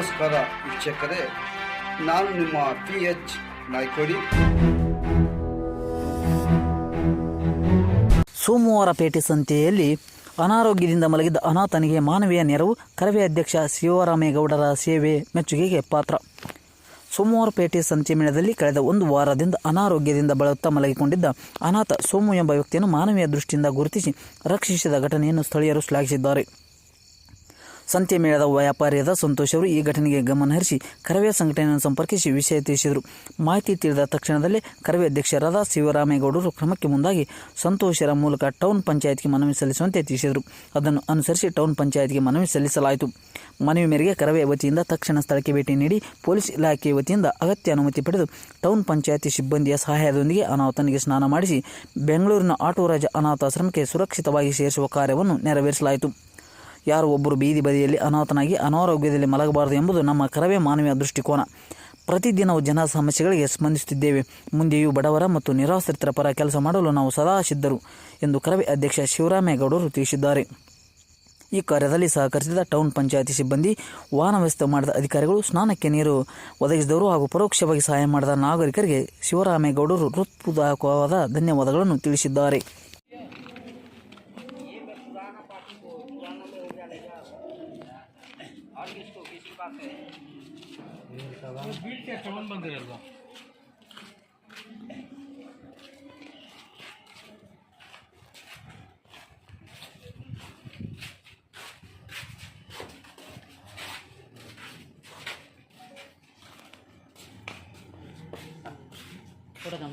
ನಮಸ್ಕಾರ ವೀಕ್ಷಕರೇ, ನಾನು ನಿಮ್ಮ ಪಿ ಎಚ್ ನಾಯ್ಕೋಡಿ. ಸೋಮವಾರಪೇಟೆ ಸಂತೆಯಲ್ಲಿ ಅನಾರೋಗ್ಯದಿಂದ ಮಲಗಿದ್ದ ಅನಾಥನಿಗೆ ಮಾನವೀಯ ನೆರವು, ಕರವೇ ಅಧ್ಯಕ್ಷ ಶಿವರಾಮೇಗೌಡರ ಸೇವೆ ಮೆಚ್ಚುಗೆಗೆ ಪಾತ್ರ. ಸೋಮವಾರಪೇಟೆ ಸಂತೆ ಮೇಳದಲ್ಲಿ ಕಳೆದ ಒಂದು ವಾರದಿಂದ ಅನಾರೋಗ್ಯದಿಂದ ಬಳಲುತ್ತಾ ಮಲಗಿಕೊಂಡಿದ್ದ ಅನಾಥ ಸೋಮು ಎಂಬ ವ್ಯಕ್ತಿಯನ್ನು ಮಾನವೀಯ ದೃಷ್ಟಿಯಿಂದ ಗುರುತಿಸಿ ರಕ್ಷಿಸಿದ ಘಟನೆಯನ್ನು ಸ್ಥಳೀಯರು ಶ್ಲಾಘಿಸಿದ್ದಾರೆ. ಸಂತೆ ಮೇಳದ ವ್ಯಾಪಾರಿಯಾದ ಸಂತೋಷ್ ಅವರು ಈ ಘಟನೆಗೆ ಗಮನ ಹರಿಸಿ ಕರವೇ ಸಂಘಟನೆಯನ್ನು ಸಂಪರ್ಕಿಸಿ ವಿಷಯ ತಿಳಿಸಿದರು. ಮಾಹಿತಿ ತಿಳಿದ ತಕ್ಷಣದಲ್ಲೇ ಕರವೇ ಅಧ್ಯಕ್ಷರಾದ ಶಿವರಾಮೇಗೌಡರು ಕ್ರಮಕ್ಕೆ ಮುಂದಾಗಿ ಸಂತೋಷರ ಮೂಲಕ ಟೌನ್ ಪಂಚಾಯತ್ಗೆ ಮನವಿ ಸಲ್ಲಿಸುವಂತೆ ತಿಳಿಸಿದರು. ಅದನ್ನು ಅನುಸರಿಸಿ ಟೌನ್ ಪಂಚಾಯತ್ಗೆ ಮನವಿ ಸಲ್ಲಿಸಲಾಯಿತು. ಮನವಿ ಮೇರೆಗೆ ಕರವೇ ವತಿಯಿಂದ ತಕ್ಷಣ ಸ್ಥಳಕ್ಕೆ ಭೇಟಿ ನೀಡಿ ಪೊಲೀಸ್ ಇಲಾಖೆ ವತಿಯಿಂದ ಅಗತ್ಯ ಅನುಮತಿ ಪಡೆದು ಟೌನ್ ಪಂಚಾಯತಿ ಸಿಬ್ಬಂದಿಯ ಸಹಾಯದೊಂದಿಗೆ ಅನಾಥನಿಗೆ ಸ್ನಾನ ಮಾಡಿಸಿ ಬೆಂಗಳೂರಿನ ಆಟೋ ರಾಜ ಅನಾಥಾಶ್ರಮಕ್ಕೆ ಸುರಕ್ಷಿತವಾಗಿ ಸೇರಿಸುವ ಕಾರ್ಯವನ್ನು ನೆರವೇರಿಸಲಾಯಿತು. ಯಾರು ಒಬ್ಬರು ಬೀದಿ ಬದಿಯಲ್ಲಿ ಅನಾಥನಾಗಿ ಅನಾರೋಗ್ಯದಲ್ಲಿ ಮಲಗಬಾರದು ಎಂಬುದು ನಮ್ಮ ಕರವೇ ಮಾನವೀಯ ದೃಷ್ಟಿಕೋನ. ಪ್ರತಿದಿನವೂ ಜನ ಸಮಸ್ಯೆಗಳಿಗೆ ಸ್ಪಂದಿಸುತ್ತಿದ್ದೇವೆ. ಮುಂದೆಯೂ ಬಡವರ ಮತ್ತು ನಿರಾಶ್ರಿತರ ಪರ ಕೆಲಸ ಮಾಡಲು ನಾವು ಸದಾ ಸಿದ್ಧರು ಎಂದು ಕರವೇ ಅಧ್ಯಕ್ಷ ಶಿವರಾಮೇಗೌಡರು ತಿಳಿಸಿದ್ದಾರೆ. ಈ ಕಾರ್ಯದಲ್ಲಿ ಸಹಕರಿಸಿದ ಟೌನ್ ಪಂಚಾಯತಿ ಸಿಬ್ಬಂದಿ, ವಾಹನ ವ್ಯವಸ್ಥೆ ಮಾಡಿದ ಅಧಿಕಾರಿಗಳು, ಸ್ನಾನಕ್ಕೆ ನೀರು ಒದಗಿಸಿದವರು ಹಾಗೂ ಪರೋಕ್ಷವಾಗಿ ಸಹಾಯ ಮಾಡಿದ ನಾಗರಿಕರಿಗೆ ಶಿವರಾಮೇಗೌಡರು ಹೃತ್ಪೂರ್ವಕವಾದ ಧನ್ಯವಾದಗಳನ್ನು ತಿಳಿಸಿದ್ದಾರೆ. पुराना पार्टी को पुराना में हो जाएगा और किसको किसी बात है बिल क्या कौन बंद रहेगा थोड़ा काम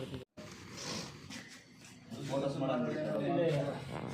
बहुत अच्छा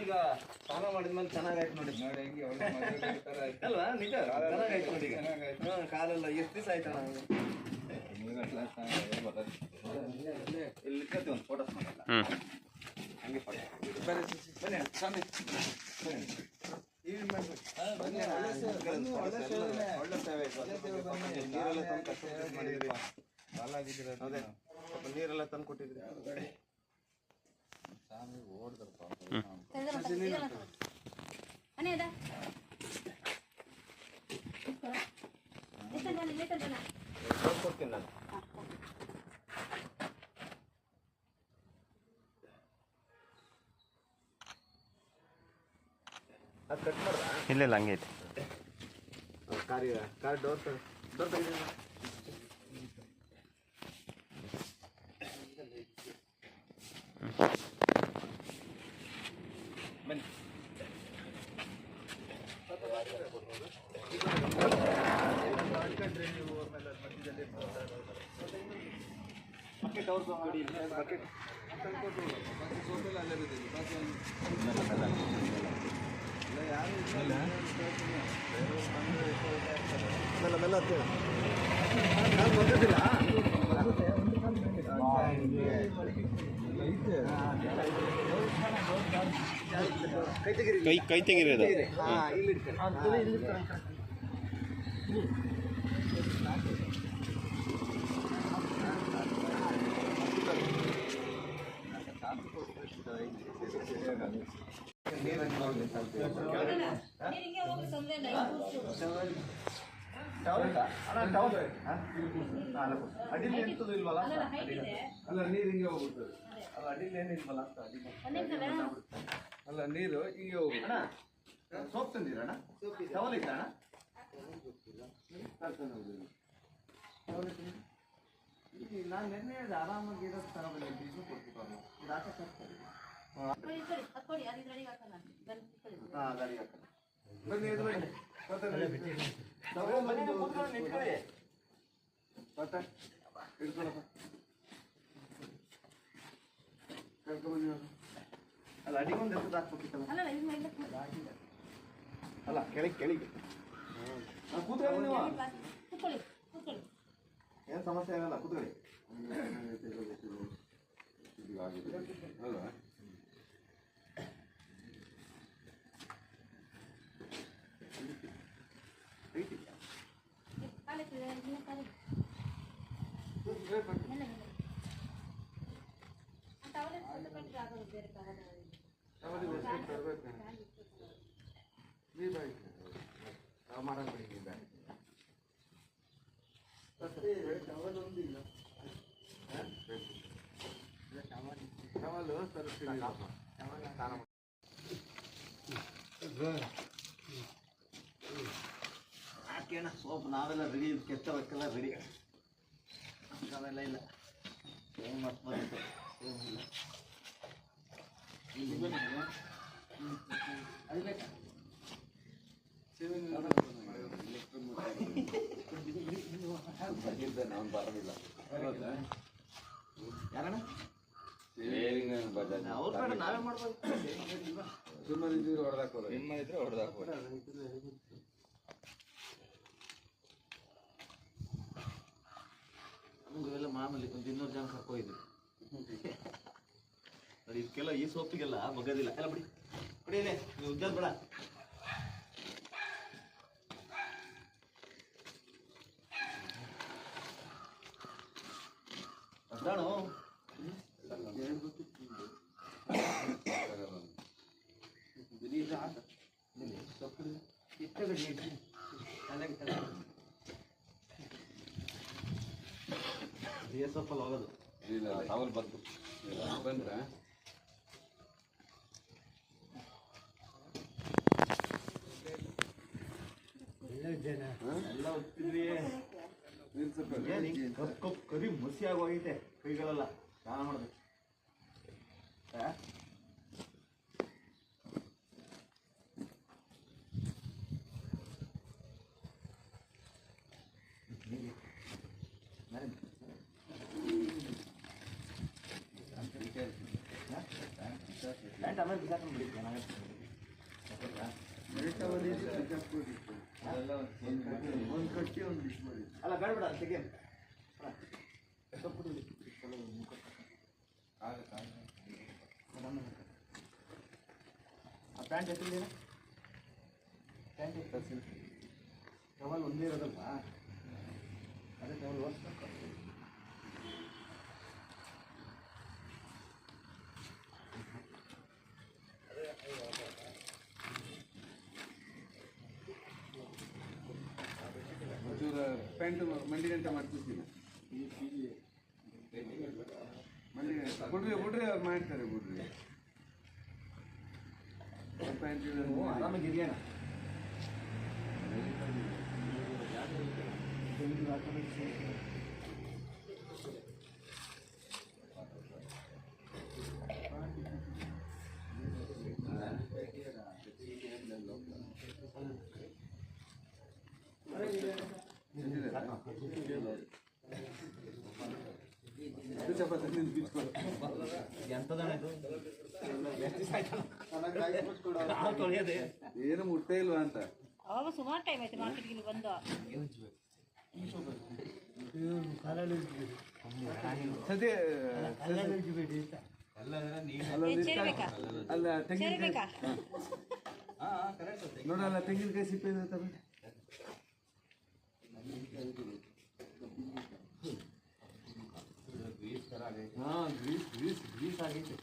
ಈಗ ಸ್ನಾನ ಮಾಡಿದ್ಮೇಲೆ ಚೆನ್ನಾಗಾಯ್ತು ನೋಡಿ. ನೋಡಿ ಹೆಂಗೆ ಒಳ್ಳೆ ಮದುವೆ ತರ ಆಯ್ತು. ಅಲ್ವಾ? ನಿಜ? ಚೆನ್ನಾಗಾಯ್ತು ನೋಡಿ ಈಗ. ಹಾ, ಕಾಲೆಲ್ಲ ಎಷ್ಟು ದಿವಸ ಆಯ್ತಾ ನಾವು ಇಲ್ಲಿ ಇಟ್ಕೊಳ್ತೀವಿ ಒಂದು ಫೋಟೋಸ್ ಮಾಡಲ್ಲ ಹಂಗೆ ಫೋಟೋ ಬನ್ನಿ ಬನ್ನಿ ಸ್ವಾಮಿ ಬನ್ನಿ. ಇಲ್ಲಿ ಮಾಡ್ಬೇಕು. ಹಾ, ಬನ್ನಿ, ಒಳ್ಳೆ ಸೇವೆ, ಬನ್ನಿ, ಒಳ್ಳೆ ಸೇವೆ, ಒಳ್ಳೆ ಸೇವೆ ಆಯ್ತು. ನೀರೆಲ್ಲ ತಂದು ಕಷ್ಟ ಮಾಡಿದ್ರಿ. ಸ್ವಲ್ಪ ನೀರೆಲ್ಲ ತಂದು ಕೊಟ್ಟಿದ್ರಿ ಅನೇದ ಲೇಟರ್ ಬನ್ನಿ ಲೇಟರ್ ಬನ್ನಿ ಕೊಡ್ತೀನಿ ನಾನು ಅದು ಕಟ್ ಮಾಡ್ದ ಇಲ್ಲ ಇಲ್ಲ ಹಂಗೆ ಐತೆ. ಕಾರ್ ಕಾರ್ ಡೋರ್ ಡೋರ್ ತೆಗೆದಿಲ್ಲ ಬಕೆಟ್ ಅವ್ರು ತಗೊಂಡು ಬಕೆಟ್ ಕೈ ತೆಗೀರಿ ಕೈ ತೆಗಿರಿ ಹಾ ಇಲ್ಲಿ ಇಟ್ಕೊಳ್ಳಿ ನೀರಿಗೆ ಹೋಗಿ ತೊಂದ್ರೆ ಇಲ್ಲ ಅಡಿಲಿ ಎಂತದು ಇಲ್ವಲ್ಲ ಅಲ್ಲ ನೀರು ಹಿಂಗೆ ಹೋಗ್ಬಿಡ್ತದೆ ಅಲ್ಲ ಅಡಿಲಿ ಏನಿಲ್ವಲ್ಲ ಅಂತ ಅಲ್ಲ ನೀರು ಹಿಂಗೆ ಅಣ್ಣ ಸೋಪ್ ತಂದಿರಣ್ಣ ಟವಲ್ ಇತ್ತ ಅಣ್ಣ ನಾನು ನೆನ್ನೆ ಆರಾಮಾಗಿ ಇರೋ ತಗೊಂಡು ಬೀಸು ಕೊಡ್ತಿದ್ರು ಇದು ಆಟ ಅಲ್ಲ ಅಡಿಗೊಂದು ಎತ್ತದ ಹಾಕ್ಬೇಕಿತ್ತಲ್ಲ ಅಲ್ಲ ಕೆಳಗೆ ಕೆಳಗೆ ಕೂತ್ಕೊಳ್ಳಿ ನೀವು ಏನು ಸಮಸ್ಯೆ ಆಗಲ್ಲ ಕೂತ್ಕೊಳ್ಳಿ. ಅಲ್ವಾ ಕಾಲಿತ್ತು ಇನ್ನು ಕಾಲಿ ಎಲ್ಲ ಇಲ್ಲ ಅಂತ ಅವರೇ ಫೋಟೋ ಕಂಡ್ರೆ ಆಗೋದು ಬೇರೆ ಕಾಗದ ಯಾಕೆಣ್ಣ ಸೋಪ್ ನಾವೆಲ್ಲ ರೆಡಿ ಕೆತ್ತವಕ್ಕೆಲ್ಲ ರೆಡಿ ನಾವೆಲ್ಲ ಇಲ್ಲ ಏನು ಮಸ್ತ್ ಬಂದಿತ್ತು ಏನಿಲ್ಲ ಇಲ್ಲಿ ಬಂದಿದೆ. ಹ್ಮ್. ಅದು ಬೇಕಾ? ಬಂದಿದ್ದೆ ನಾನು ಬರೋದಿಲ್ಲ ಯಾರಣ್ಣ ಅವ್ರ ಬೇಡ ನಾವೇ ಮಾಡ್ಬೋದು ಸುಮ್ಮನೆ ಇದ್ರೆ ಹೊಡೆದಾಕೋದು ನಿಮ್ಮನಿದ್ರೆ ಹೊಡೆದಾಕ್ಬೋದು ನಮಗೆಲ್ಲ ಮಾಮೂಲಿ ಒಂದು ಇನ್ನೂರು ಜನ ಕರ್ಕೊಂಡಿದ್ವಿ ನೋಡಿ ಇದಕ್ಕೆಲ್ಲ ಈ ಸೋಪಿಗೆಲ್ಲ ಬಗ್ಗದಿಲ್ಲ ಎಲ್ಲ ಬಿಡಿ. ಬಿಡಿ ಇಲ್ಲಿ ನೀವು ಉದ್ಯೋಗ ಬೇಡ. ಅದಾಣು ಸೊಪ್ಪಲ್ಲಿ ಹೋಗೋದು. ಇಲ್ಲ ಟವಲ್ ಬಂತು ಬಂದ್ರೆ. ಎಲ್ಲ ಹೋಗ್ತಿದ್ವಿ ನಿಲ್ಸಪ್ಪ ಏನ್ ಹಿಂಗ್ ಕಪ್ ಕಪ್ ಕರಿ ಮಸಿ ಆಗೋಗೈತೆ ಕೈಗಳೆಲ್ಲ. ಸ್ನಾನ ಮಾಡ್ಬೇಕು. ಆ? ಪ್ಯಾಂಟ್ ಆಮೇಲೆ ಬಿಸಾಕೊಂಡು ಬಿಡಿ ಚೆನ್ನಾಗಿರುತ್ತೆ. ಒಂದು ಕಟ್ಟಿ ಒಂದು ಇಷ್ಟು ಮಾಡಿ ಅಲ್ಲ ಬೇಡ ಬೇಡ ತೆಗೆ ಆ ಪ್ಯಾಂಟ್ ಎತ್ತಿದ್ದೇನೆ ಪ್ಯಾಂಟ್ ಎತ್ತಿ ಟವಲ್ ಒಂದೇ ಇರೋದಲ್ವಾ ಅದೇ ಟವಲ್ ಓಡಿಸ್ಬೇಕು ಪ್ಯಾಂಟ್ ಮಂಡಿ ಗಂಟೆ ಮಾಡ್ತಿರ್ತೀನಿ ಮಂಡಿ ಗಂಟೆ. ಬಿಡ್ರಿ ಬಿಡ್ರಿ ಅವ್ರು ಮಾಡ್ತಾರೆ ಬಿಡ್ರಿ ಪ್ಯಾಂಟ್ ಆರಾಮಾಗಿದೆಯೇನ ಚಪಾತಿ ಏನು ಮುಟ್ಟೇ ಇಲ್ವಾ ಅಂತ? ಅವಾಗ ಸುಮಾರು ಟೈಮ್ ಆಯ್ತು ಮಾರ್ಕೆಟ್ಗೆ ಬಂದು. ಸದ್ಯ ಅಲ್ಲ ತೆಂಗಿನಕಾಯಿ ನೋಡಲ್ಲ ತೆಂಗಿನಕಾಯಿ ಸಿಪ್ಪೆ ಇರುತ್ತಲ್ಲ ಹಾ ಗ್ರೀಸ್ ಗ್ರೀಸ್ ಗ್ರೀಸ್ ಆಗೈತೆ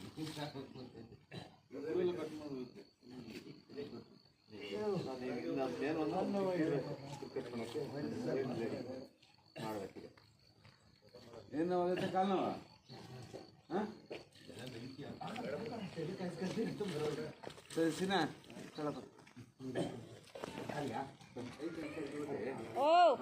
ಏನು ಆಗುತ್ತೆ ಕಾಲು ನೋವ ಹಾಂ ಸರಿ ಸಿನಾ ಚಲಪ್ಪ ¡Oh!